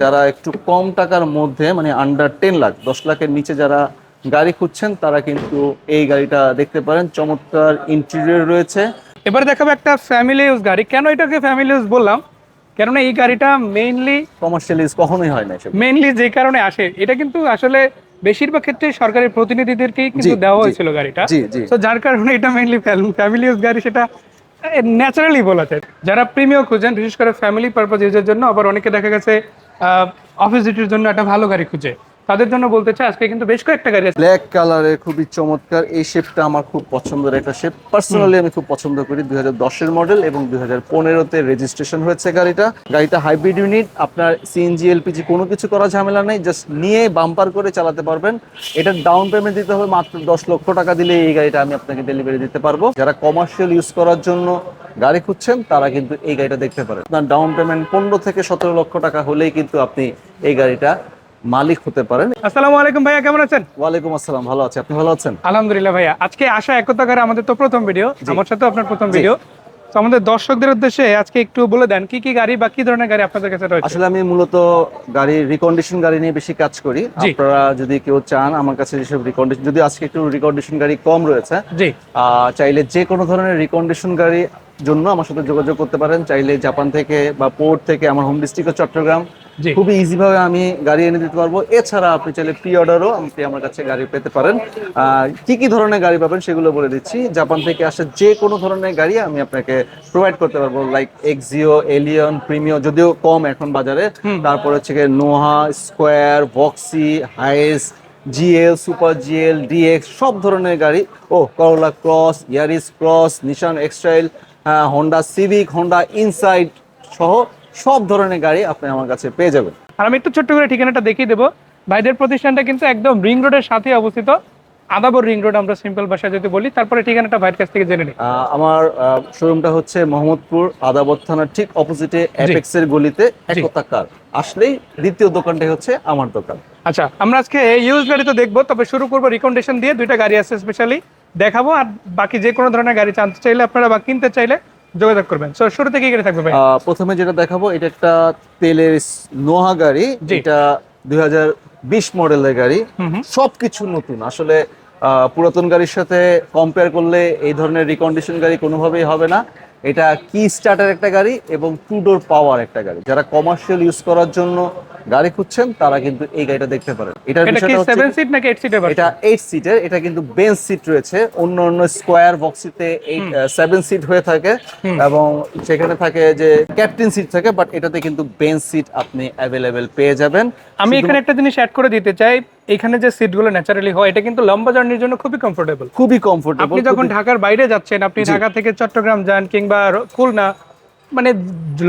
যারা একটু কম টাকার মধ্যে মানে আন্ডার টেন লাখ দশ লাখের নিচে যারা গাড়ি খুঁজছেন তারা কিন্তু এই গাড়িটা দেখতে পারেন। চমৎকার ইন্টেরিয়র রয়েছে। এবার দেখাবো একটা ফ্যামিলি ইউজ গাড়ি। কেন এটাকে ফ্যামিলি ইউজ বললাম? কেননা এই গাড়িটা মেইনলি কমার্শিয়াল ইউজ কখনোই হয় না মেইনলি যে কারণে আসে এটা কিন্তু আসলে বেশিরভাগ ক্ষেত্রে সরকারি প্রতিনিধিদেরকেই কিন্তু দেওয়া হয়েছিল গাড়িটা। তো যার কারণে এটা মেইনলি ফ্যামিলি ইউজ গাড়ি সেটা ন্যাচারালি বলা যায়। যারা প্রিমিয়াম খুঁজেন বিশেষ করে ফ্যামিলি পারপাস ইউজের জন্য আবার অনেকে দেখা গেছে অফিস ডিউটির জন্য একটা ভালো গাড়ি খুঁজে। তাদের জন্য বলতে চাই আজকে কিন্তু বেশ কয়েকটা গাড়ি আছে। ব্ল্যাক কালারের খুবই চমৎকার। এই শেপটা আমার খুব পছন্দের একটা শেপ পার্সোনালি আমি খুব পছন্দ করি দুই হাজার মডেল এবং দুই হাজার পনেরোতে রেজিস্ট্রেশন হয়েছে গাড়িটা। গাড়িটা হাইব্রিড ইউনিট আপনার সিএনজি এলপিজি কোনো কিছু করা ঝামেলা নেই। জাস্ট নিয়ে বাম্পার করে চালাতে পারবেন। এটার ডাউন পেমেন্ট দিতে হবে মাত্র দশ লক্ষ টাকা দিলে এই গাড়িটা আমি আপনাকে ডেলিভারি দিতে পারব। যারা কমার্শিয়াল ইউজ করার জন্য গাড়ি খুঁজছেন তারা কিন্তু এই গাড়িটা দেখতে পারেন। আপনার ডাউন পেমেন্ট পনেরো থেকে সতেরো লক্ষ টাকা হলেই কিন্তু আপনি এই গাড়িটা মালিক হতে পারেন। আসসালামু আলাইকুম ভাইয়া কেমন আছেন? ওয়ালাইকুম আসসালাম ভালো আছি। আপনি ভালো আছেন? আলহামদুলিল্লাহ ভাইয়া। আজকে আসা একতা করে আমাদের তো প্রথম ভিডিও আমার সাথে আপনার প্রথম ভিডিও তো আমাদের দর্শকদের উদ্দেশ্যে আজকে একটু বলে দেন কি কি গাড়ি বা কি ধরনের গাড়ি আপনাদের কাছে রয়েছে? আসলে আমি মূলত গাড়ি রিকন্ডিশন গাড়ি নিয়ে বেশি কাজ করি। আপনারা যদি কেউ চান আমার কাছে যেসব রিকন্ডিশন যদি আজকে একটু রিকন্ডিশন গাড়ি কম রয়েছে জি। চাইলে যে কোনো ধরনের রিকন্ডিশন গাড়ি জন্য আমার সাথে যোগাযোগ করতে পারেন। চাইলে জাপান থেকে বা পোর্ট থেকে আমার হোম ডিস্ট্রিক্ট চট্টগ্রাম খুবই ইজি ভাবে আমি গাড়ি এনে দিতে পারব। এছাড়া আপনি চাইলে প্রি অর্ডারও আপনি আমার কাছে গাড়ি পেতে পারেন। কি কি ধরনের গাড়ি পাবেন সেগুলো বলে দিচ্ছি। জাপান থেকে আসা যে কোনো ধরনের গাড়ি আমি আপনাকে প্রোভাইড করতে পারব। লাইক এক্সিও এলিয়ন প্রিমিও যদিও কম এখন বাজারে। তারপর হচ্ছে গিয়ে Noah square boxy Hiace GL super GL DX সব ধরনের গাড়ি। ও Corolla Cross Yaris Cross Nissan X Trail Honda Civic Honda Insight সহ সব ধরনের গাড়ি আপনি আমার কাছে পেয়ে যাবেন। আর আমি একটু ছোট্ট করে ঠিকানাটা দেখিয়ে দেবো। ভাইদের প্রতিষ্ঠানটা কিন্তু একদম রিং রোডের সাথে অবস্থিত। আদাবর রিং রোড আমরা সিম্পল ভাষায় যদি বলি। তারপরে ঠিকানাটা ভাইয়ের কাছ থেকে জেনে নিই। আমার শোরুমটা হচ্ছে মোহাম্মদপুর আদাবর থানার ঠিক অপোজিটে অ্যাপেক্সের গলিতে একতা কার আসলেই দ্বিতীয় দোকানটাই হচ্ছে আমার দোকান। আচ্ছা আমরা আজকে ইউজ গাড়ি তো দেখব তবে শুরু করব রিকন্ডিশন দিয়ে। দুইটা গাড়ি আছে স্পেশালি দেখাবো আর বাকি যে কোনো ধরনের গাড়ি জানতে চাইলে আপনারা বা কিনতে চাইলে যোগাযোগ করবেন। সো শুরু থেকে কি গাড়ি থাকবে ভাই? প্রথমে যেটা দেখাবো এটা একটা তেলের নোহা গাড়ি। এটা দুই হাজার বিশ মডেলের গাড়ি। সবকিছু নতুন। আসলে আহ, পুরাতন গাড়ির সাথে কম্পেয়ার করলে এই ধরনের রিকন্ডিশন গাড়ি কোনোভাবেই হবে না। এটা কি স্টার্টার একটা গাড়ি এবং টু ডোর পাওয়ার একটা গাড়ি। যারা কমার্শিয়াল ইউজ করার জন্য গাড়ি খুঁজছেন তারা কিন্তু এই গাড়িটা দেখতে পারেন। এটা কি বিষয়টা হচ্ছে সেভেন সিট নাকি এইট সিটের এটা এইট সিটের এটা কিন্তু বেঞ্চ সিট রয়েছে। অন্য অন্য স্কোয়ার বক্সিতে এইট সেভেন সিট হয়ে থাকে এবং সেখানে থাকে যে ক্যাপ্টেন সিট থাকে বাট এটাতে কিন্তু বেঞ্চ সিট আপনি অ্যাভেলেবেল পেয়ে যাবেন। আমি এখানে একটা জিনিস অ্যাড করে দিতে চাই এখানে যে সিটগুলো ন্যাচারালি হয় এটা কিন্তু লম্বা জার্নির জন্য খুবই কমফোর্টেবল খুবই কমফোর্টেবল আপনি যখন ঢাকার বাইরে যাচ্ছেন আপনি ঢাকা থেকে চট্টগ্রাম যান কিংবা খুলনা মানে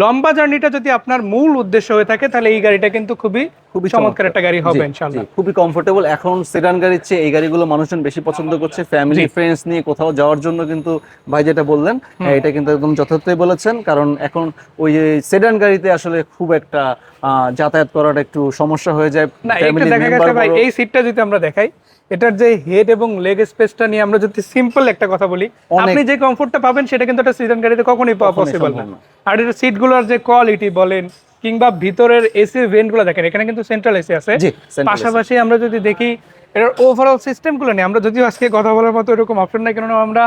লম্বা জার্নিটা যদি আপনার মূল উদ্দেশ্য হয়ে থাকে তাহলে এই গাড়িটা কিন্তু খুবই খুবই চমৎকার একটা গাড়ি হবে ইনশাআল্লাহ। খুবই কমফোর্টেবল এখন সেডান গাড়ির চেয়ে এই গাড়িগুলো মানুষজন বেশি পছন্দ করছে। ফ্যামিলি ফ্রেন্ডস নিয়ে কোথাও যাওয়ার জন্য কিন্তু ভাই যেটা বললেন হ্যাঁ, এটা কিন্তু একদম যথার্থই বলেছেন। কারণ এখন ওই সেডান গাড়িতে আসলে খুব একটা আহ, যাতায়াত করাটা একটু সমস্যা হয়ে যায়। না এটা দেখা গেছে ভাই এই সিটটা যদি আমরা দেখাই এটার যে হেড এবং লেগ স্পেসটা নিয়ে আমরা যদি সিম্পল একটা কথা বলি আপনি যে কমফোর্টটা পাবেন সেটা কিন্তু একটা সিজন গাড়িতে কখনোই পাওয়া পসিবল না। আর এর সিটগুলোর যে কোয়ালিটি বলেন কিংবা ভিতরের এসির ভেন্টগুলো দেখেন এখানে কিন্তু সেন্ট্রাল এসি আছে। পাশাপাশি আমরা যদি দেখি এর ওভারঅল সিস্টেমগুলো নিয়ে আমরা যদিও আজকে কথা বলার মতো এরকম অপশন নাই কেননা আমরা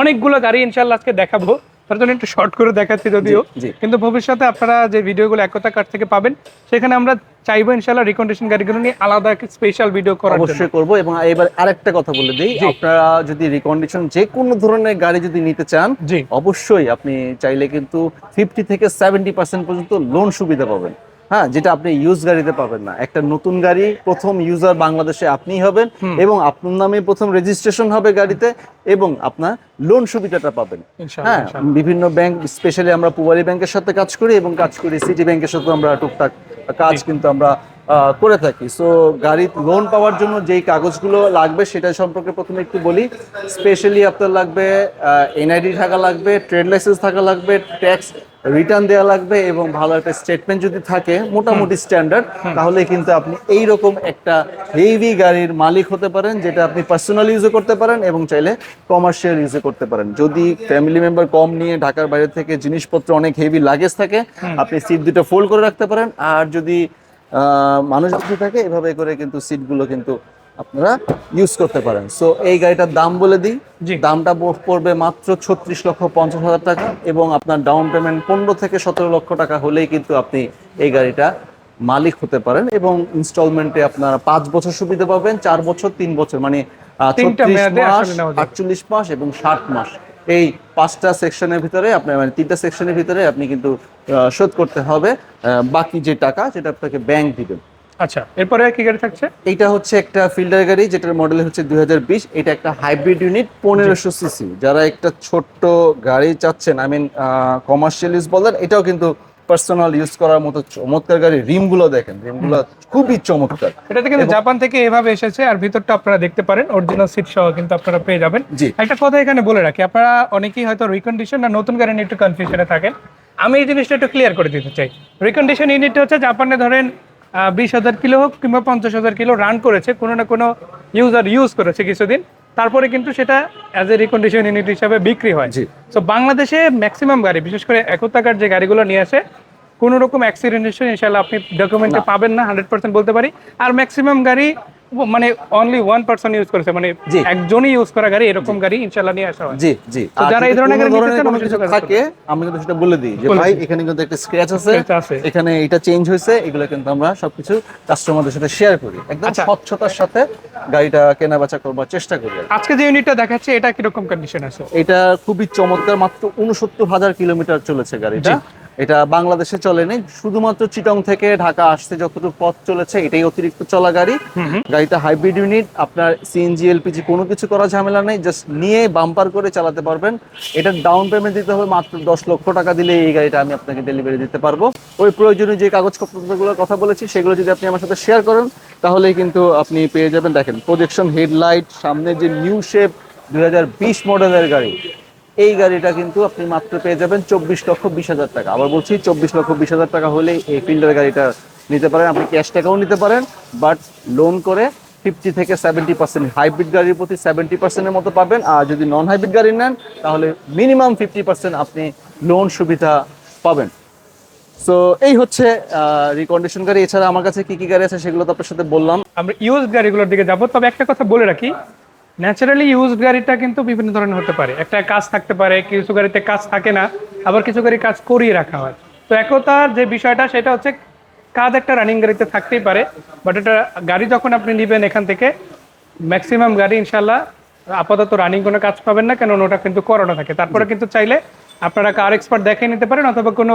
অনেকগুলো গাড়ি ইনশাল্লাহ আজকে দেখাবো। তার জন্য একটু শর্ট করে দেখাচ্ছি যদিও। কিন্তু ভবিষ্যতে আপনারা যে ভিডিওগুলো একতা কার্ড থেকে পাবেন সেখানে আমরা চাইব ইনশাল্লাহ রিকন্ডিশন গাড়িগুলো নিয়ে আলাদা স্পেশাল ভিডিও করার অবশ্যই করব এবং এবার আরেকটা কথা বলে দিই আপনারা যদি রিকন্ডিশন যে কোনো ধরনের গাড়ি যদি নিতে চান অবশ্যই আপনি চাইলে কিন্তু ফিফটি থেকে সেভেন্টি পার্সেন্ট পর্যন্ত লোন সুবিধা পাবেন। হ্যাঁ যেটা আপনি ইউজ গাড়িতে পাবেন না। একটা নতুন গাড়ি প্রথম ইউজার বাংলাদেশে আপনিই হবেন এবং আপনার নামে প্রথম রেজিস্ট্রেশন হবে গাড়িতে এবং আপনার লোন সুবিধাটা পাবেন। হ্যাঁ বিভিন্ন ব্যাংক স্পেশালি আমরা পুবালি ব্যাংকের সাথে কাজ করি এবং কাজ করি সিটি ব্যাংকের সাথে আমরা টুকটাক কাজ কিন্তু আমরা করে থাকি। সো গাড়ি লোন পাওয়ার জন্য যেই কাগজগুলো লাগবে সেটা সম্পর্কে প্রথমে একটু বলি। স্পেশালি আপনার লাগবে এনআইডি থাকা লাগবে ট্রেড লাইসেন্স থাকা লাগবে ট্যাক্স রিটার্ন দেওয়া লাগবে এবং ভালো একটা স্টেটমেন্ট যদি থাকে মোটামুটি স্ট্যান্ডার্ড তাহলে কিন্তু আপনি এই রকম একটা হেভি গাড়ির মালিক হতে পারেন যেটা আপনি পার্সোনাল ইউজও করতে পারেন এবং চাইলে কমার্শিয়াল ইউজও করতে পারেন। যদি ফ্যামিলি মেম্বার কম নিয়ে ঢাকার বাইরে থেকে জিনিসপত্র অনেক হেভি লাগেজ থাকে আপনি সিট দুটো ফোল্ড করে রাখতে পারেন। আর যদি মানুষ বসে থাকে এভাবে করে কিন্তু সিটগুলো কিন্তু আপনারা ইউজ করতে পারেন। সো এই গাড়িটার দাম বলে দিই। দামটা পড়বে মাত্র ছত্রিশ লক্ষ পঞ্চাশ হাজার টাকা এবং আপনার ডাউন পেমেন্ট পনেরো থেকে সতেরো লক্ষ টাকা হলেই কিন্তু আপনি এই গাড়িটা মালিক হতে পারেন এবং ইনস্টলমেন্টে আপনারা পাঁচ বছর সুবিধা পাবেন চার বছর তিন বছর। মানে ছত্রিশ মাস আটচল্লিশ মাস এবং ষাট মাস। এই পাঁচটা সেকশনের ভিতরে আপনার মানে তিনটা সেকশনের ভিতরে আপনি কিন্তু শোধ করতে হবে। বাকি যে টাকা যেটা আপনাকে ব্যাংক দিবেন আচ্ছা এরপরে কি গাড়ি থাকছে? এটা হচ্ছে একটা ফিল্ডার গাড়ি যেটার মডেল হচ্ছে দুই হাজার বিশ। এটা একটা হাইব্রিড ইউনিট পনেরোশো সিসি যারা একটা ছোট্ট গাড়ি চাচ্ছেন আই মিন কমার্শিয়াল ইউজ বলেন এটাও কিন্তু পার্সোনাল ইউজ করার মতো চমৎকার গাড়ি রিমগুলো দেখেন রিমগুলো খুবই চমৎকার। এটাতে কিন্তু জাপান থেকে এভাবে এসেছে আর ভিতরটা আপনারা দেখতে পারেন অরিজিনাল সিট সহ কিন্তু আপনারা পেয়ে যাবেন। একটা কথা এখানে বলে রাখি আপনারা অনেকেই হয়তো রিকন্ডিশন না নতুন গাড়ি নিয়ে একটু কনফিউশনে থাকেন। আমি এই জিনিসটা একটু ক্লিয়ার করে দিতে চাই। রিকন্ডিশন ইউনিটটা হচ্ছে জাপানে ধরেন বিশ হাজার কিলো হোক কিংবা পঞ্চাশ হাজার কিলো রান করেছে কোনো না কোনো ইউজার ইউজ করেছে কিছুদিন। তারপরে কিন্তু সেটা অ্যাজ এ রিকন্ডিশন ইউনিট হিসাবে বিক্রি হয়। জি। তো বাংলাদেশে ম্যাক্সিমাম গাড়ি বিশেষ করে একতাকার যে গাড়িগুলো নিয়ে আসে কোনো রকম অ্যাক্সিডেন্ট ইনশাল্লাহ আপনি ডকুমেন্টে পাবেন না হান্ড্রেড পার্সেন্ট বলতে পারি। আর ম্যাক্সিমাম গাড়ি মানে অনলি ওয়ান পার্সন ইউজ করেছে মানে। একজনই ইউজ করা গাড়ি এরকম গাড়ি ইনশাল্লাহ নিয়ে আসা হয়। জি জি। তো যারা এই ধরনের গাড়ি নিতে চান, কিছু থাকে আমি কিন্তু সেটা বলে দিই যে ভাই এখানে কিন্তু একটা স্ক্র্যাচ আছে। এখানে এটা চেঞ্জ হয়েছে এগুলো কিন্তু আমরা সবকিছু কাস্টমারদের সাথে শেয়ার করি। একদম আচ্ছা। স্বচ্ছতার সাথে গাড়িটা কেনা বেচা করবার চেষ্টা করি আজকে যে ইউনিটটা দেখাচ্ছে এটা কীরকম কন্ডিশন আছে? এটা খুবই চমৎকার মাত্র উনসত্তর হাজার কিলোমিটার চলেছে গাড়িটা। এটা বাংলাদেশে চলেনি। শুধুমাত্র চিটং থেকে ঢাকা আসতে যতটুকু পথ চলেছে এটাই অতিরিক্ত চলা গাড়ি। গাড়িটা হাইব্রিড ইউনিট আপনার সিএনজি এলপিজি কোনো কিছু করা ঝামেলা নেই জাস্ট নিয়ে বাম্পার করে চালাতে পারবেন। এটা ডাউন পেমেন্ট দিতে হবে মাত্র দশ লক্ষ টাকা দিলে এই গাড়িটা আমি আপনাকে ডেলিভারি দিতে পারব। ওই প্রয়োজনীয় যে কাগজপত্রগুলোর কথা বলেছি সেগুলো যদি আপনি আমার সাথে শেয়ার করেন তাহলেই কিন্তু আপনি পেয়ে যাবেন। দেখেন প্রজেকশন হেডলাইট সামনে যে নিউ শেপ দুই মডেলের গাড়ি। এই গাড়িটা কিন্তু আপনি মাত্র পেয়ে যাবেন চব্বিশ লক্ষ বিশ হাজার টাকা। আবার বলছি, চব্বিশ লক্ষ বিশ হাজার টাকা হলে এই ফিল্ডার গাড়িটা নিতে পারেন। আপনি ক্যাশ টাকাও নিতে পারেন বাট লোন করে ফিফটি থেকে সেভেন্টি পার্সেন্ট হাইব্রিড গাড়ির প্রতি সেভেন্টি পার্সেন্টের মতো পাবেন। আর যদি নন হাইব্রিড গাড়ি নেন, তাহলে মিনিমাম ফিফটি পার্সেন্ট আপনি লোন সুবিধা পাবেন। সো এই হচ্ছে রিকন্ডিশন গাড়ি। এছাড়া আমার কাছে কি কি গাড়ি আছে সেগুলো তো আপনার সাথে বললাম। আমরা ইউজ গাড়িগুলোর দিকে যাব। তবে একটা কথা বলে রাখি ন্যাচারালি ইউজ গাড়িটা কিন্তু বিভিন্ন ধরনের হতে পারে। একটা কাজ থাকতে পারে কিছু গাড়িতে কাজ থাকে না আবার কিছু গাড়ি কাজ করিয়ে রাখা হয়। তো একতার যে বিষয়টা সেটা হচ্ছে কাজ একটা রানিং গাড়িতে থাকতেই পারে বাট এটা গাড়ি যখন আপনি নেবেন এখান থেকে ম্যাক্সিমাম গাড়ি ইনশাল্লাহ আপাতত রানিং কোনো কাজ পাবেন না কেন ওটা কিন্তু করানো থাকে। তারপরে কিন্তু চাইলে আপনারা কার এক্সপার্ট দেখে নিতে পারেন অথবা কোনো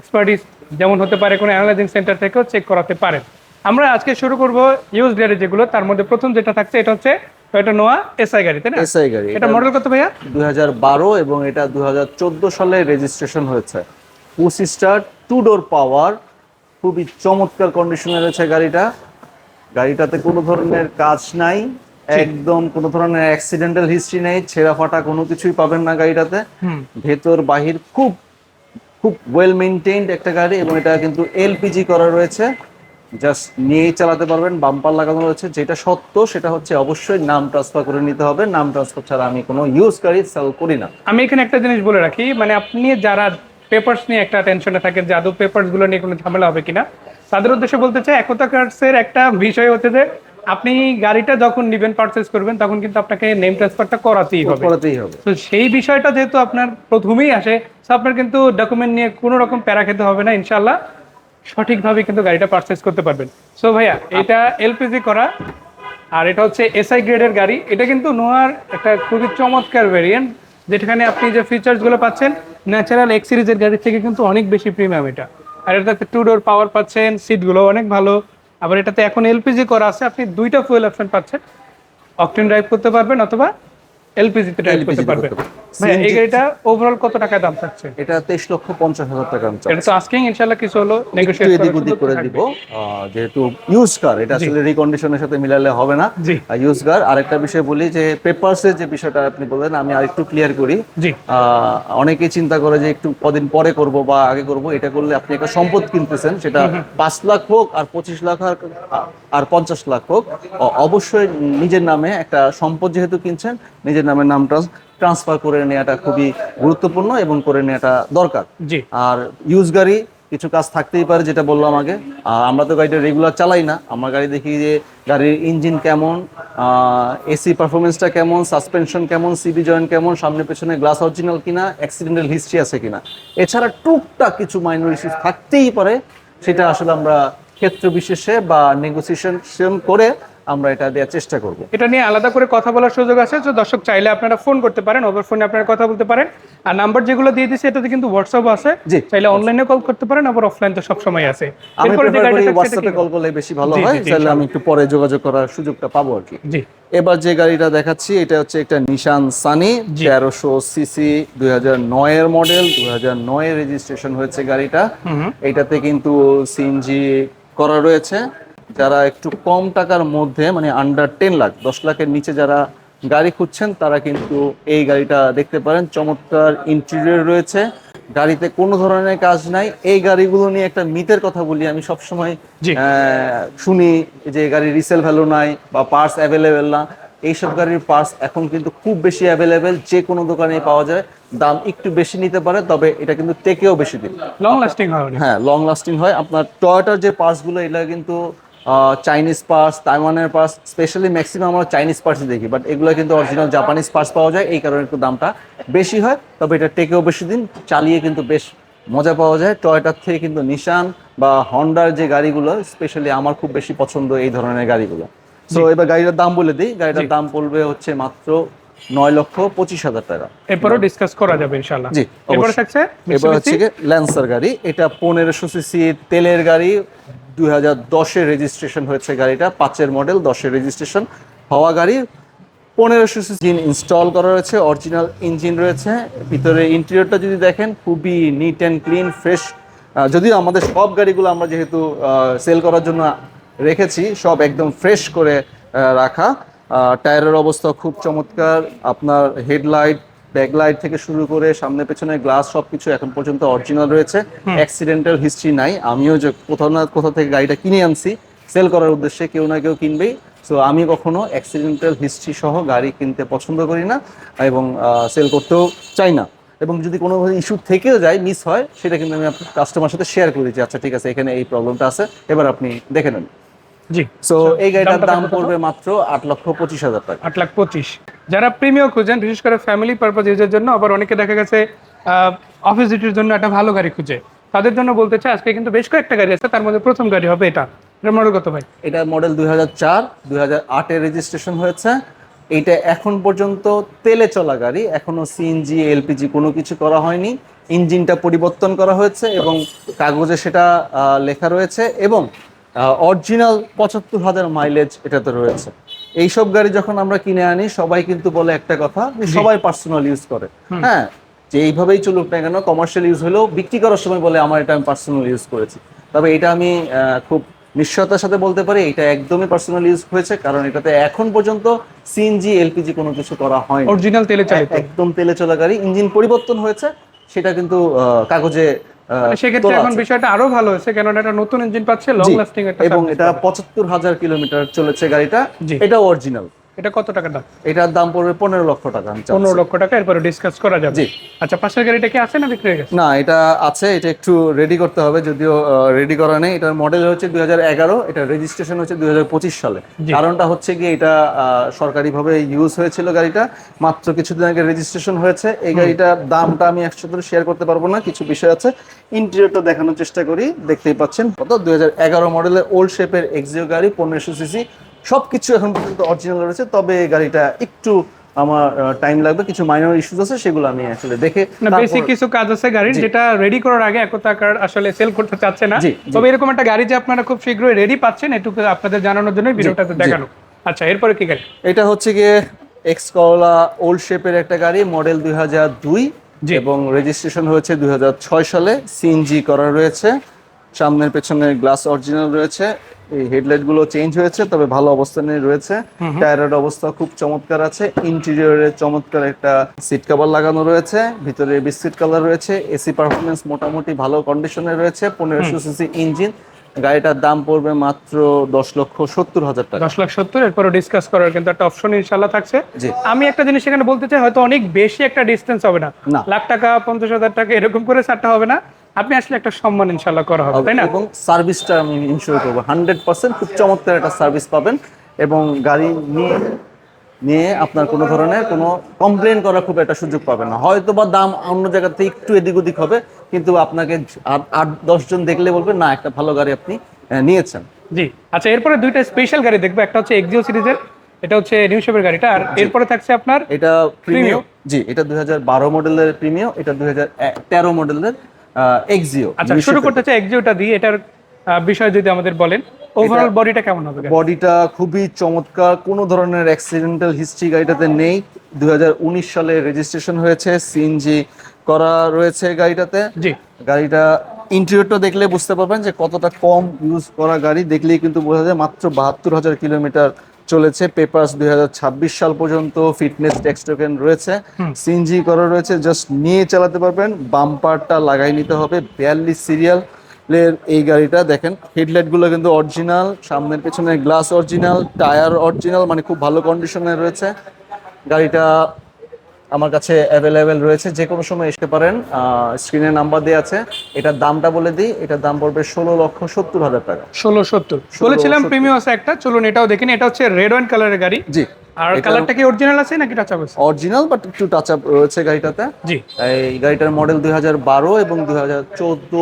এক্সপার্টিস যেমন হতে পারে কোনো অ্যানালাইজিং সেন্টার থেকেও চেক করাতে পারেন। আমরা আজকে শুরু করব ইউজ গাড়ি যেগুলো তার মধ্যে প্রথম যেটা থাকছে এটা হচ্ছে টয়োটা নোয়া এসআই গাড়ি তাই না? এসআই গাড়ি এটা মডেল কত ভাইয়া? দুই এবং এটা দুই সালে রেজিস্ট্রেশন হয়েছে। Push start two door power খুবই চমৎকার কন্ডিশনে রয়েছে গাড়িটা। গাড়িটাতে কোনো ধরনের কাজ নাই একদম কোনো ধরনের অ্যাক্সিডেন্টাল হিস্ট্রি নেই ছেঁড়া ফাটা কোনো কিছুই পাবেন না গাড়িটাতে। ভেতর বাহির খুব খুব ওয়েল মেনটেইনড একটা গাড়ি এবং এটা কিন্তু এলপিজি করা রয়েছে। জাস্ট নিয়েই চালাতে পারবেন বাম্পার লাগানো রয়েছে। যেটা সত্য সেটা হচ্ছে অবশ্যই নাম ট্রান্সফার করে নিতে হবে। নাম ট্রান্সফার ছাড়া আমি কোনো ইউজ গাড়ি সেল করি না। আমি এখানে একটা জিনিস বলে রাখি মানে আপনি যারা পেপারস নিয়ে একটা টেনশনে থাকেন যে আদৌ পেপারসগুলো নিয়ে কোনো ঝামেলা হবে কিনা তাদের উদ্দেশ্যে বলতে চাই একতা কার্ডসের একটা বিষয় হচ্ছে যে আপনি গাড়িটা যখন নিবেন পারচেস করবেন তখন কিন্তু আপনাকে নেম ট্রান্সফারটা করাতেই হবে। করাতেই হবে। তো সেই বিষয়টা যেহেতু আপনার প্রথমেই আসে তো আপনার কিন্তু ডকুমেন্ট নিয়ে কোনো রকম প্যারা খেতে হবে না ইনশাল্লাহ সঠিকভাবে কিন্তু গাড়িটা পারচেস করতে পারবেন। সো ভাইয়া, এটা এলপিজি করা, আর এটা হচ্ছে এসআই গ্রেডের গাড়ি। এটা কিন্তু নোয়ার একটা খুবই চমৎকার ভেরিয়েন্ট যেখানে আপনি যে ফিচার্সগুলো পাচ্ছেন ন্যাচারাল এক্স সিরিজের গাড়ির থেকে কিন্তু অনেক বেশি প্রিমিয়াম এটা। আর এটাতে টু ডোর পাওয়ার পাচ্ছেন সিটগুলো অনেক ভালো। আবার এটাতে এখন এলপিজি করা আছে, আপনি দুইটা ফুয়েল অপশন পাচ্ছেন। অকটেন ড্রাইভ করতে পারবেন অথবা এলপিজি তে ড্রাইভ করতে। ভাইয়া এই গাড়িটা ওভারঅল কত টাকায় দাম থাকছে এটা তেইশ লক্ষ পঞ্চাশ হাজার টাকা চাই। এটা তো আজকেই ইনশাআল্লাহ কিছু হলো নেগোশিয়েট এদিক ওদিক করে দিব। যেহেতু ইউজ কার এটা আসলে রিকন্ডিশনের সাথে মিলালে হবে না। ইউজ কার আরেকটা বিষয় বলি যে পেপারসের যে বিষয়টা আপনি বললেন আমি আরেকটু ক্লিয়ার করি। অনেকেই চিন্তা করে যে একটু কদিন পরে করব বা আগে করব এটা করলে আপনি একটা সম্পদ কিনতেছেন সেটা পাঁচ লাখ হোক আর পঁচিশ লাখ আর আর পঞ্চাশ লাখ হোক। অবশ্যই নিজের নামে একটা সম্পদ যেহেতু কিনছেন নিজের নামে নাম ট্রান্সফার করে নেওয়াটা খুবই গুরুত্বপূর্ণ এবং করে নেওয়াটা দরকার। জি। আর ইউজ গাড়ি কিছু কাজ থাকতেই পারে যেটা বললাম আগে আর আমরা তো গাড়িটা রেগুলার চালাই না। আমার গাড়ি দেখি যে গাড়ির ইঞ্জিন কেমন এসি পারফরমেন্সটা কেমন সাসপেনশন কেমন সিবি জয়েন্ট কেমন সামনে পেছনে গ্লাস অরিজিনাল কিনা অ্যাক্সিডেন্টাল হিস্ট্রি আছে কিনা। এছাড়া টুকটাক কিছু মাইনর ইস্যুস থাকতেই পারে সেটা আসলে আমরা ক্ষেত্র বিশেষে বা নেগোসিয়েশন করে আমরা এটা দেওয়ার চেষ্টা করব। এটা নিয়ে আলাদা করে কথা বলার সুযোগ আছে তো দর্শক চাইলে আপনারা ফোন করতে পারেন ওভার ফোনে আপনারা কথা বলতে পারেন। আর নাম্বার যেগুলো দিয়ে দিচ্ছে এটাতে কিন্তু হোয়াটসঅ্যাপ আছে। জি। চাইলে অনলাইনে কল করতে পারেন আবার অফলাইন তো সবসময় আছে। আমি হোয়াটসঅ্যাপে কল করলে বেশি ভালো হয় তাহলে আমি একটু পরে যোগাযোগ করার সুযোগটা পাবো আর কি। জি। এবার যে গাড়িটা দেখাচ্ছি এটা হচ্ছে একটা নিশান সানি। তেরোশো সিসি দুই হাজার নয়ের মডেল দুই হাজার রেজিস্ট্রেশন হয়েছে গাড়িটা। হুম। এইটাতে কিন্তু সিএনজি করা রয়েছে। যারা একটু কম টাকার মধ্যে মানে আন্ডার টেন লাখ দশ লাখের নিচে যারা গাড়ি খুঁজছেন তারা কিন্তু এই গাড়িটা দেখতে পারেন। চমৎকার ইন্টেরিয়র রয়েছে। গাড়িতে কোনো ধরনের কাজ নাই। এই গাড়িগুলো নিয়ে একটা মিথের কথা বলি আমি সবসময় শুনি যে গাড়ির রিসেল ভ্যালু নাই বা পার্টস অ্যাভেলেবেল না। এইসব গাড়ির পার্টস এখন কিন্তু খুব বেশি অ্যাভেলেবেল যে কোনো দোকানে পাওয়া যায়। দাম একটু বেশি নিতে পারে তবে এটা কিন্তু টেকেও বেশি দিন। লং লাস্টিং হয় হ্যাঁ লং লাস্টিং হয়। আপনার টয়োটার যে পার্টসগুলো এগুলো কিন্তু চাইনিজ পার্স তাইওয়ানের পার্স স্পেশালি ম্যাক্সিমাম আমরা চাইনিজ পার্টসই দেখি বাট এগুলো কিন্তু অরিজিনাল জাপানিজ পার্স পাওয়া যায় এই কারণে একটু দামটা বেশি হয় তবে এটা টেকেও বেশি দিন চালিয়ে কিন্তু বেশ মজা পাওয়া যায়। টয়টার থেকে কিন্তু নিশান বা হন্ডার যে গাড়িগুলো স্পেশালি আমার খুব বেশি পছন্দ এই ধরনের গাড়িগুলো। তো এবার গাড়িটার দাম বলে দিই গাড়িটার দাম পড়বে হচ্ছে মাত্র নয় লক্ষ পঁচিশ হাজার টাকা। এরপরও ডিসকাস করা যাবে ইনশাআল্লাহ। জি, অবশ্যই। থাকছে এবার হচ্ছে ল্যান্সার গাড়ি এটা পনেরোশো সিসি তেলের গাড়ি দুই হাজার দশের রেজিস্ট্রেশন হয়েছে গাড়িটা, পাঁচের মডেল দশের রেজিস্ট্রেশন হওয়া গাড়ি পনেরোশো সিসি ইনস্টল করা রয়েছে অরিজিনাল ইঞ্জিন রয়েছে। ভিতরে ইন্টেরিয়রটা যদি দেখেন, খুবই নিট অ্যান্ড ক্লিন ফ্রেশ যদিও আমাদের সব গাড়িগুলো আমরা যেহেতু সেল করার জন্য রেখেছি, সব একদম ফ্রেশ করে রাখা। টায়ারের অবস্থা খুব চমৎকার। আপনার হেডলাইট ব্যাকলাইট থেকে শুরু করে সামনে পেছনে গ্লাস সবকিছু এখন পর্যন্ত অরিজিনাল রয়েছে। অ্যাক্সিডেন্টাল হিস্ট্রি নাই। আমিও যে কোথাও না কোথাও থেকে গাড়িটা কিনে আনছি সেল করার উদ্দেশ্যে কেউ না কেউ কিনবেই। সো আমি কখনো অ্যাক্সিডেন্টাল হিস্ট্রি সহ গাড়ি কিনতে পছন্দ করি না এবং সেল করতেও চাই না। এবং যদি কোনো ইস্যু থেকেও যায় মিস হয় সেটা কিন্তু আমি কাস্টমার সাথে শেয়ার করি যে আচ্ছা ঠিক আছে এখানে এই প্রবলেমটা আছে। এবার আপনি দেখে নেন। জি। সো এই গাড়িটার দাম পড়বে মাত্র আট লক্ষ পঁচিশ হাজার টাকা। আট লাখ পঁচিশ। যারা প্রিমিয়াম খুঁজেন, বিশেষ করে ফ্যামিলি পারপাস ইউজের জন্য, আবার অনেকে দেখা গেছে অফিস ডিউটির জন্য একটা ভালো গাড়ি খুঁজে। তাদের জন্য বলতে চাই, আজকে কিন্তু বেশ কয়েকটা গাড়ি আছে, তার মধ্যে প্রথম গাড়ি হবে এটা। এটা মডেল কত ভাই? এটা মডেল দুই হাজার চার, দুই হাজার আটের রেজিস্ট্রেশন হয়েছে। এইটা এখন পর্যন্ত তেলে চলা গাড়ি, এখনও সিএনজি এলপিজি কোনো কিছু করা হয়নি। ইঞ্জিনটা পরিবর্তন করা হয়েছে এবং কাগজে সেটা লেখা রয়েছে এবং অরিজিনাল পঁচাত্তর হাজার মাইলেজ এটাতে রয়েছে। এইসব গাড়ি যখন আমরা কিনে আনি সবাই কিন্তু বলে একটা কথা সবাই পার্সোনাল ইউজ করে। হ্যাঁ যে এইভাবেই চলুক না কেন কমার্শিয়াল ইউজ হলেও বিক্রি করার সময় বলে আমার এটা আমি পার্সোনাল ইউজ করেছি। তবে এটা আমি খুব নিশ্চয়তার সাথে বলতে পারি এটা একদমই পার্সোনাল ইউজ হয়েছে কারণ এটাতে এখন পর্যন্ত সিএনজি এলপিজি কোনো কিছু করা হয় অরিজিনাল তেলে চালিত। একদম তেলে চলা গাড়ি ইঞ্জিন পরিবর্তন হয়েছে সেটা কিন্তু কাগজে সেক্ষেত্রে এখন বিষয়টা আরও ভালো হয়েছে কেননা এটা নতুন ইঞ্জিন পাচ্ছে লং লাস্টিং একটা এবং এটা পঁচাত্তর হাজার কিলোমিটার চলেছে গাড়িটা। এটা অরিজিনাল এটা কত টাকা দাম? এটার দাম পড়বে পনেরো লক্ষ টাকা পনেরো লক্ষ টাকা এরপরে ডিসকাস করা যাবে। জি। আচ্ছা পাশের গাড়িটা কি আছে না বিক্রি হয়ে গেছে? না এটা আছে এটা একটু রেডি করতে হবে যদিও রেডি করা নেই। এটার মডেল হচ্ছে দুই এগারো এটা রেজিস্ট্রেশন হচ্ছে দুই হাজার পঁচিশ সালে। কারণটা হচ্ছে কি এটা সরকারিভাবে ইউজ হয়েছিল গাড়িটা মাত্র কিছুদিন আগে রেজিস্ট্রেশন হয়েছে। এই গাড়িটার দামটা আমি একসাথে শেয়ার করতে পারব না কিছু বিষয় আছে। ইন্টেরিয়রটা দেখানোর চেষ্টা করি দেখতেই পাচ্ছেন। কত? দুই হাজার এগারো মডেলের ওল্ড শেপের এক্সিও গাড়ি পনেরোশো সিসি সবকিছু এখন পর্যন্ত অরিজিনাল রয়েছে তবে গাড়িটা একটু আমার টাইম লাগবে কিছু মাইনর ইস্যুস আছে সেগুলো আমি আসলে দেখে না বেসিক কিছু কাজ আছে গাড়ির যেটা রেডি করার আগে এক টাকার আসলে সেল করতে চাচ্ছে না। তবে এরকম একটা গাড়ি যে আপনারা খুব শীঘ্রই রেডি পাচ্ছেন এটুকু আপনাদের জানানোর জন্য ভিডিওটাতে দেখানো। আচ্ছা এরপরে কি গাড়ি? এটা হচ্ছে গিয়ে এক্স করলা ওল্ড শেপের একটা গাড়ি মডেল দুই হাজার দুই। এবং রেজিস্ট্রেশন হয়েছে দুই হাজার ছয় সালে সিএনজি করা রয়েছে। সামনের পেছনের গ্লাস অরিজিনাল রয়েছে। এই হেডলাইটগুলো চেঞ্জ হয়েছে তবে ভালো অবস্থানে রয়েছে। টায়ারের অবস্থা খুব চমৎকার আছে। ইন্টেরিয়রে চমৎকার একটা সিট কভার লাগানো রয়েছে ভিতরে বিস্কিট কালার রয়েছে এসি পারফরমেন্স মোটামুটি ভালো কন্ডিশনে রয়েছে পনেরোশো সিসি ইঞ্জিন। গাড়িটার দাম পড়বে মাত্র দশ লক্ষ সত্তর হাজার টাকা। দশ লাখ সত্তর এরপরে ডিসকাস করার কিন্তু একটা অপশন ইনশাল্লাহ থাকছে। আমি একটা জিনিস এখানে বলতে চাই হয়তো অনেক বেশি একটা ডিস্টেন্স হবে না। না। লাখ টাকা পঞ্চাশ হাজার টাকা এরকম করে ছাড়টা হবে না। আপনি আসলে একটা সম্মান ইনশাল্লাহ করা হবে তাই না? এবং সার্ভিসটা আমি ইনশিওর করব। হান্ড্রেড পার্সেন্ট খুব চমৎকার একটা সার্ভিস পাবেন এবং গাড়ি নিয়ে নিয়ে আপনার কোনো ধরনের কোনো কমপ্লেন করার খুব একটা সুযোগ পাবেন না। হয়তো বা দাম অন্য জায়গাতে একটু এদিক ওদিক হবে কিন্তু আপনাকে আট আট দশজন দেখলে বলবেন না একটা ভালো গাড়ি আপনি নিয়েছেন। জি। আচ্ছা এরপরে দুইটা স্পেশাল গাড়ি দেখব। একটা হচ্ছে এক্সিও সিরিজের এটা হচ্ছে নিউ শেপের গাড়িটা। আর এরপরে থাকছে আপনার এটা প্রিমিও জি এটা দুই বারো মডেলের প্রিমিও এটা দুই তেরো মডেলের এক্সিও আচ্ছা শুরু করতে চাই এক্সিওটা দিয়ে এটার বিষয় যদি আমাদের বলেন ওভারঅল বডিটা কেমন হবে বডিটা খুবই চমৎকার কোনো ধরনের অ্যাক্সিডেন্টাল হিস্ট্রি গাড়িটাতে নেই। দুই হাজার উনিশ সালে রেজিস্ট্রেশন হয়েছে সিএনজি করা রয়েছে গাড়িটাতে। জি। গাড়িটা ইন্টেরিয়রটা দেখলে বুঝতে পারবেন যে কতটা কম ইউজ করা গাড়ি দেখলেই কিন্তু বোঝা যায় মাত্র বাহাত্তর হাজার কিলোমিটার চলেছে পেপারস দুই হাজার ছাব্বিশ সাল পর্যন্ত ফিটনেস ট্যাক্স টোকেন রয়েছে সিনজি করা রয়েছে জাস্ট নিয়ে চালাতে পারবেন বাম্পারটা লাগাই নিতে হবে বিয়াল্লিশ সিরিয়াল এর এই গাড়িটা দেখেন হেডলাইটগুলো কিন্তু অরিজিনাল সামনের পেছনের গ্লাস অরিজিনাল টায়ার অরিজিনাল মানে খুব ভালো কন্ডিশনে রয়েছে গাড়িটা আমার কাছে অ্যাভেলেবেল রয়েছে যে কোনো সময় আসতে পারেন। স্ক্রিনে নাম্বার দেওয়া আছে এটার দামটা বলে দিই এটার দাম পড়বে ষোলো লক্ষ সত্তর হাজার টাকা। ষোলো সত্তর। বলেছিলাম প্রিমিয়াম আছে একটা চলুন এটাও দেখেন এটা হচ্ছে রেড ওয়াইন কালারের গাড়ি। জি। আর কালারটা কি অরিজিনাল আছে নাকি টাচ আপ আছে? অরিজিনাল বাট একটু টাচ আপ রয়েছে গাড়িটাতে। জি। এই গাড়িটার মডেল দুই হাজার বারো এবং দুই হাজার চোদ্দ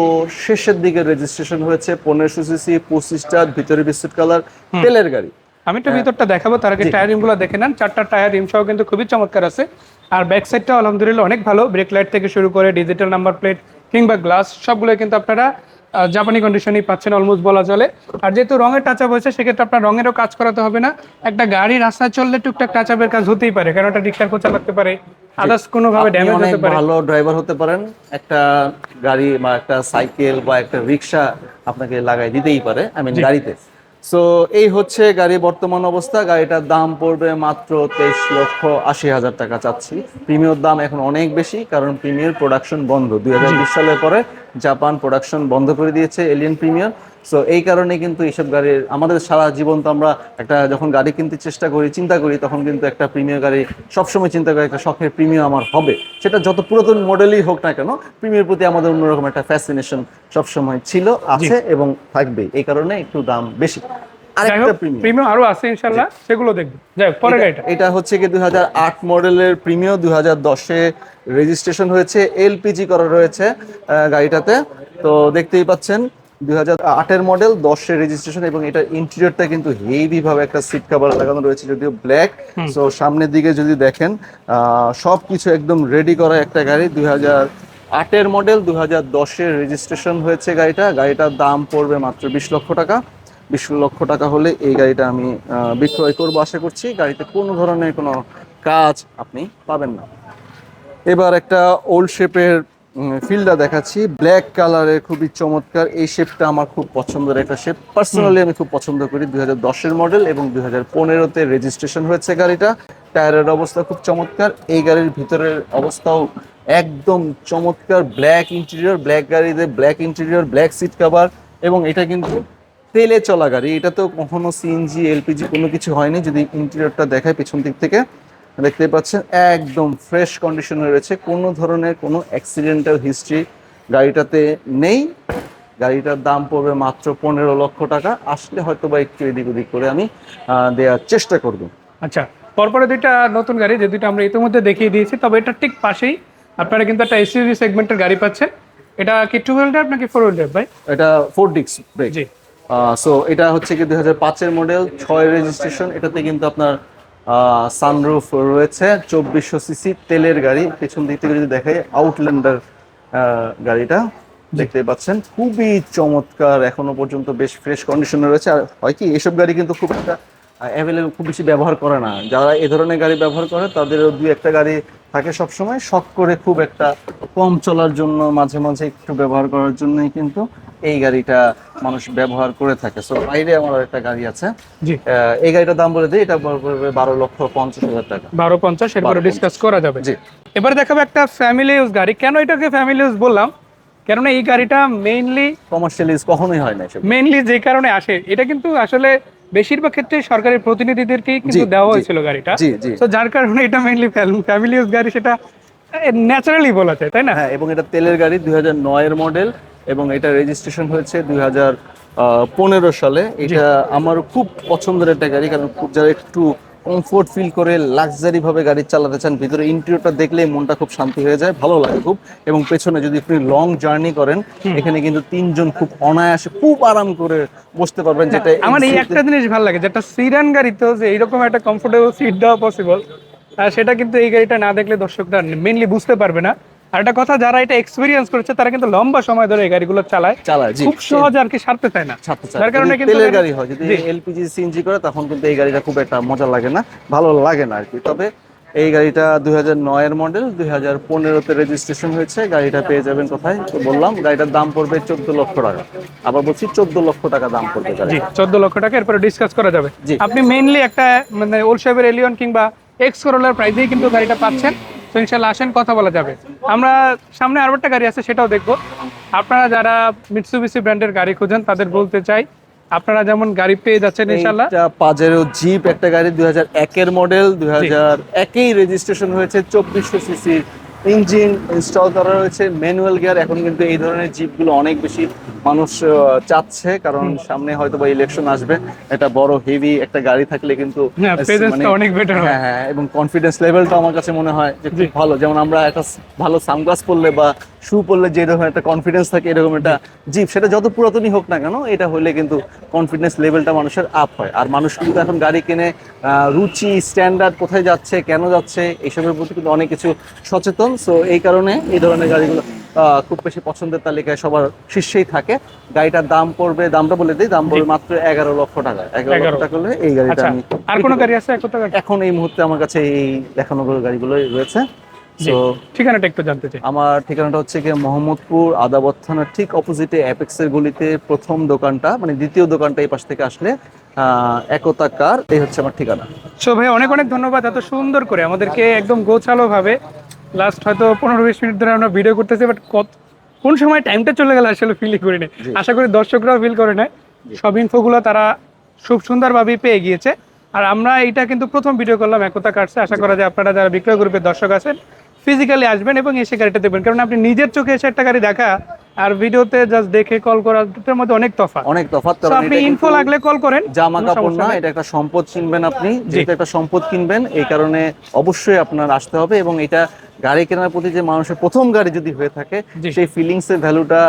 শেষের দিকে রেজিস্ট্রেশন হয়েছে পনেরোশো সিসি পঁচিশটা ভিতরে বিস্কুট কালার তেলের গাড়ি। আমি একটু ভিতরটা দেখাবো তার আগে টায়ার রিমগুলো দেখে নেন। চারটা টায়ার রিম সহ কিন্তু খুবই চমৎকার আছে। আর ব্যাক সাইডটা আলহামদুলিল্লাহ অনেক ভালো। ব্রেক লাইট থেকে শুরু করে ডিজিটাল নাম্বার প্লেট কিংবা গ্লাস সবগুলো কিন্তু আপনারা জাপানি কন্ডিশনই পাচ্ছেন অলমোস্ট বলা চলে। আর যেহেতু রঙের টাচ আপ হয়েছে সেক্ষেত্রে আপনার রঙেরও কাজ করাতে হবে না। একটা গাড়ি রাস্তায় চললে টুকটাক টাচ আপের কাজ হতেই পারে কারণ একটা রিক্সার খোঁচা লাগতে পারে। আদার্স কোনোভাবে ড্যামেজ হতে পারে। ভালো ড্রাইভার হতে পারেন। একটা গাড়ি বা একটা সাইকেল বা একটা রিক্সা আপনাকে লাগাই দিতেই পারে আই মিন গাড়িতে। সো এই হচ্ছে গাড়ি বর্তমান অবস্থা। গাড়িটার দাম পড়বে মাত্র তেইশ লক্ষ আশি হাজার টাকা চাচ্ছি। প্রিমিয়র দাম এখন অনেক বেশি কারণ প্রিমিয়র প্রোডাকশন বন্ধ। দুই হাজার বিশ সালের পরে জাপান প্রোডাকশন বন্ধ করে দিয়েছে এলিয়ান প্রিমিয়র সো এই কারণে কিন্তু এইসব গাড়ির আমাদের সারা জীবন তো আমরা একটা যখন গাড়ি কিনতে চেষ্টা করি চিন্তা করি তখন কিন্তু একটা প্রিমিয়ার গাড়ি সবসময় চিন্তা করি একটা শখের প্রিমিয়াম আমার হবে। সেটা যত পুরাতন মডেলই হোক না কেন প্রিমিয়ার প্রতি আমাদের অন্যরকম একটা ফ্যাসিনেশন সবসময় ছিল আছে এবং থাকবে। এই কারণে একটু দাম বেশি। প্রিমিয়াম প্রিমিয়াম আরও আছে ইনশাল্লাহ সেগুলো দেখব। যাই হোক, গাড়িটা। এটা হচ্ছে কি দুই হাজার আট মডেলের প্রিমিয়াম দুই হাজার দশে রেজিস্ট্রেশন হয়েছে এলপিজি করা রয়েছে গাড়িটাতে। তো দেখতেই পাচ্ছেন দুই হাজার আটের মডেল দশের রেজিস্ট্রেশন এবং এটার ইন্টেরিয়রটা কিন্তু হেভি ভাবে একটা সিট কাভার লাগানো রয়েছে যদিও ব্ল্যাক সো সামনের দিকে যদি দেখেন সব কিছু একদম রেডি করা একটা গাড়ি। দুই হাজার আটের মডেল দু হাজার দশের রেজিস্ট্রেশন হয়েছে গাড়িটা। গাড়িটার দাম পড়বে মাত্র বিশ লক্ষ টাকা। বিশ লক্ষ টাকা হলে এই গাড়িটা আমি বিক্রয় করব আশা করছি। গাড়িতে কোনো ধরনের কোনো কাজ আপনি পাবেন না। এবার একটা ওল্ড শেপের ফিল্ডটা দেখাচ্ছি। ব্ল্যাক কালারের খুবই চমৎকার। এই শেপটা আমার খুব পছন্দের একটা শেপ পার্সোনালি আমি খুব পছন্দ করি দুই হাজার মডেল এবং দুই হাজার পনেরোতে রেজিস্ট্রেশন হয়েছে গাড়িটা। টায়ারের অবস্থা খুব চমৎকার। এই গাড়ির ভিতরের অবস্থাও একদম চমৎকার। ব্ল্যাক ইন্টেরিয়র ব্ল্যাক গাড়িতে black interior black seat cover এবং এটা কিন্তু তেলে চলা গাড়ি। এটা তো কখনো সিএনজি এলপিজি কোনো কিছু হয়নি। যদি ইন্টেরিয়রটা দেখায় পেছন দিক থেকে। দেখতে পাচ্ছেন একদম ফ্রেশ কন্ডিশনে রয়েছে। কোনো ধরনের কোনো অ্যাক্সিডেন্টাল হিস্ট্রি গাড়িটাতে নেই। গাড়িটার দাম পড়বে মাত্র পনেরো লক্ষ টাকা। আসলে হয়তো বা একটু এদিক ওদিক করে আমি দেওয়ার চেষ্টা করব। আচ্ছা পরপরে দুইটা নতুন গাড়ি যে দুইটা আমরা ইতিমধ্যে দেখিয়ে দিয়েছি তবে এটা ঠিক পাশেই আপনারা কিন্তু একটা এসইউভি সেগমেন্টের গাড়ি পাচ্ছেন। এটা কি টু হুইল ড্রাইভ নাকি ফোর হুইল ড্রাইভ ভাই? এটা ফোর ডিক্স ব্রেক জি। সো এটা হচ্ছে কি দুই হাজার পাঁচের মডেল ছয় রেজিস্ট্রেশন এটাতে কিন্তু আপনার সানরুফ রয়েছে চব্বিশশো সিসি তেলের গাড়ি। পেছন দিক থেকে যদি দেখাই আউটল্যান্ডার গাড়িটা দেখতে পাচ্ছেন। খুবই চমৎকার এখনও পর্যন্ত বেশ ফ্রেশ কন্ডিশনে রয়েছে। আর হয় কি এসব গাড়ি কিন্তু খুব একটা অ্যাভেলেবল খুব বেশি ব্যবহার করে না। যারা এ ধরনের গাড়ি ব্যবহার করে তাদেরও দুই একটা গাড়ি থাকে সবসময় শখ করে খুব একটা কম চলার জন্য মাঝে মাঝে একটু ব্যবহার করার জন্যই কিন্তু এই গাড়িটা মানুষ ব্যবহার করে থাকে। সো বাইরে আমার একটা গাড়ি আছে। এই গাড়িটার দাম বলে দিই এটা পড়বে বারো লক্ষ পঞ্চাশ হাজার টাকা। বারো পঞ্চাশ এরপরে 1250 ডিসকাস করা যাবে। জি। এবার দেখাবো একটা ফ্যামিলি ইউজ গাড়ি। কেন এটাকে ফ্যামিলি ইউজ বললাম? কেননা এই গাড়িটা মেইনলি কমার্শিয়াল ইউজ কখনোই হয় না মেইনলি যে কারণে আসে এটা কিন্তু আসলে বেশিরভাগ ক্ষেত্রে সরকারি প্রতিনিধিদেরকেই কিন্তু দেওয়া হয়েছিল গাড়িটা। তো যার কারণে এটা মেইনলি ফ্যামিলি ইউজ গাড়ি সেটা ন্যাচারালি বলা যায় তাই না? হ্যাঁ এবং এটা তেলের গাড়ি দুই হাজার নয়ের মডেল এবং এটা রেজিস্ট্রেশন হয়েছে দুই হাজার পনেরো সালে। এটা আমার খুব পছন্দের একটা গাড়ি কারণ যারা একটু কমফোর্ট ফিল করে লাক্সারি ভাবে গাড়ি চালাতে চান ভিতরে ইন্টেরিয়রটা দেখলে মনটা খুব শান্তি হয়ে যায় ভালো লাগে খুব। এবং পেছনে যদি আপনি লং জার্নি করেন এখানে কিন্তু তিনজন খুব অনায়াসে খুব আরাম করে বসতে পারবেন যেটা আমার এই একটা জিনিস ভালো লাগে যেটা সিডান গাড়িতেও যে এইরকম একটা কমফোর্টেবল সিট দেওয়া পসিবল সেটা কিন্তু এই গাড়িটা না দেখলে দর্শকরা মেনলি বুঝতে পারবে না। আর একটা কথা যারা এটা এক্সপিরিয়েন্স করেছে তারা কিন্তু লম্বা সময় ধরে এই গাড়িগুলো চালায়। চালায় খুব সহজে আর কি সারতে চায় না। যার কারণে কিন্তু তেলের গাড়ি হয় যদি এলপিজি সিএনজি করে তখন কিন্তু এই গাড়িটা খুব একটা মজা লাগে না ভালো লাগে না আর কি। তবে এই গাড়িটা দুই হাজার নয়ের মডেল দুই হাজার পনেরোতে রেজিস্ট্রেশন হয়েছে গাড়িটা পেয়ে যাবেন কোথায়? তো বললাম গাড়িটার দাম পড়বে চোদ্দ লক্ষ টাকা। আবার বলছি চোদ্দ লক্ষ টাকা দাম পড়বে জি চোদ্দ লক্ষ টাকা এরপরে ডিসকাস করা যাবে। আপনি মেইনলি একটা মানে ওল্ড শেপের এলিয়ন কিংবা এক্স করোলার প্রাইসেই কিন্তু গাড়িটা পাচ্ছেন। তো ইনশাল্লাহ আসেন, কথা বলা যাবে। আমরা সামনে আরও একটা গাড়ি আছে, সেটাও দেখব। আপনারা যারা মিটসুবিসি ব্র্যান্ডের গাড়ি খুঁজেন, তাদের বলতে চাই, আপনারা যেমন গাড়ি পেয়ে যাচ্ছেন, ইনশাল্লাহ। এটা পাজেরো জিপ একটা গাড়ি দুই এর একের মডেল দুই হাজার একই রেজিস্ট্রেশন হয়েছে, চব্বিশশো সিসির ইঞ্জিন ইনস্টল করা রয়েছে ম্যানুয়াল গিয়ার এখন কিন্তু এই ধরনের জিপগুলো অনেক বেশি মানুষ চাচ্ছে কারণ সামনে হয়তো বা ইলেকশন আসবে। একটা বড় হেভি একটা গাড়ি থাকলে কিন্তু হ্যাঁ, মানে- অনেক better হয়। হ্যাঁ এবং কনফিডেন্স লেভেলটা আমার কাছে মনে হয় যে খুব ভালো। যেমন আমরা একটা ভালো সানগ্লাস পরলে বা শু পরলে যে রকম একটা কনফিডেন্স থাকে এরকম একটা জিপ সেটা যত পুরাতনই হোক না কেন এটা হলে কিন্তু কনফিডেন্স লেভেলটা মানুষের আপ হয়। আর মানুষ কিন্তু এখন গাড়ি কিনে রুচি স্ট্যান্ডার্ড কোথায় যাচ্ছে কেন যাচ্ছে এইসবের প্রতি কিন্তু অনেক কিছু সচেতন। সো এই কারণে এই ধরনের গাড়িগুলো খুব বেশি পছন্দের তালিকায় সবার শীর্ষেই থাকে। গাড়িটার দাম পড়বে দামটা বলে দিই দাম পড়বে মাত্র এগারো লক্ষ টাকা। এগারো লক্ষ টাকা হলে এই গাড়িটা আচ্ছা আমি আর কোনো গাড়ি আছে এখন এই মুহূর্তে আমার কাছে এই দেখানো গাড়িগুলো রয়েছে। ঠিকানাটা একটু জানতে চাই। আমার ঠিকানাটা হচ্ছে কি মোহাম্মদপুর আদাবত থানার ঠিক অপোজিটে অ্যাপেক্সের গলিতে প্রথম দোকানটা মানে দ্বিতীয় দোকানটা এই পাশ থেকে আসলে একতা কার এই হচ্ছে আমার ঠিকানা। সো ভাই অনেক অনেক ধন্যবাদ এত সুন্দর করে আমাদেরকে একদম গোছালো ভাবে লাস্ট হয়তো পনেরো বিশ মিনিট ধরে আমরা ভিডিও করতেছি বাট কত কোন সময় টাইমটা চলে গেল আসলে ফিলই করি না আশা করি দর্শকরাও ফিল করে নেয়। সব ইনফোগুলো তারা খুব সুন্দরভাবেই পেয়ে গিয়েছে। আর আমরা এটা কিন্তু প্রথম ভিডিও করলাম একতা কাটছে আশা করা যায় আপনারা যারা বিক্রয় গ্রুপের দর্শক আছেন ফিজিক্যালি আসবেন এবং এসে গাড়িটা দেবেন কারণ আপনি নিজের চোখে এসে একটা গাড়ি দেখা আর ভিডিওতে জাস্ট দেখে কল করা দুটোর মধ্যে অনেক তফাৎ। অনেক তফাৎ তো আপনি ইনফো লাগলে কল করেন জামা কাপড় না এটা একটা সম্পদ কিনবেন আপনি যেহেতু একটা সম্পদ কিনবেন এই কারণে অবশ্যই আপনার আসতে হবে এবং এটা গাড়ি কেনার প্রতি যে মানুষের প্রথম গাড়ি যদি হয়ে থাকে সেই ফিলিংস এর ভ্যালুটা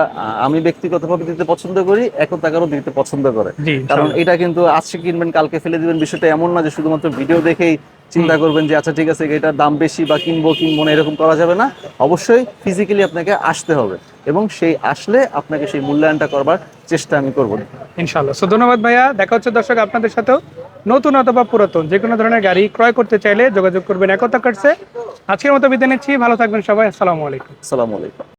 আমি ব্যক্তিগতভাবে দিতে পছন্দ করি একতা কারও দিতে পছন্দ করে। কারণ এটা কিন্তু আজকে কিনবেন কালকে ফেলে দিবেন বিষয়টা এমন না যে শুধুমাত্র ভিডিও দেখেই চিন্তা করবেন যে আচ্ছা ঠিক আছে এটার দাম বেশি বা কিনবো কিনবো না এরকম করা যাবে না। অবশ্যই ফিজিক্যালি আপনাকে আসতে হবে। এবং সেই আসলে আপনাকে সেই মূল্যায়নটা করবার চেষ্টা আমি করব। ইনশাল্লাহ সো ধন্যবাদ ভাইয়া। দেখা হচ্ছে দর্শক আপনাদের সাথেও। নতুন অথবা পুরাতন যে কোনো ধরনের গাড়ি ক্রয় করতে চাইলে যোগাযোগ করবেন একতা কাটছে। আজকের মতো বিদায় নিচ্ছি। ভালো থাকবেন সবাই। আসসালামু আলাইকুম। আসসালামু আলাইকুম।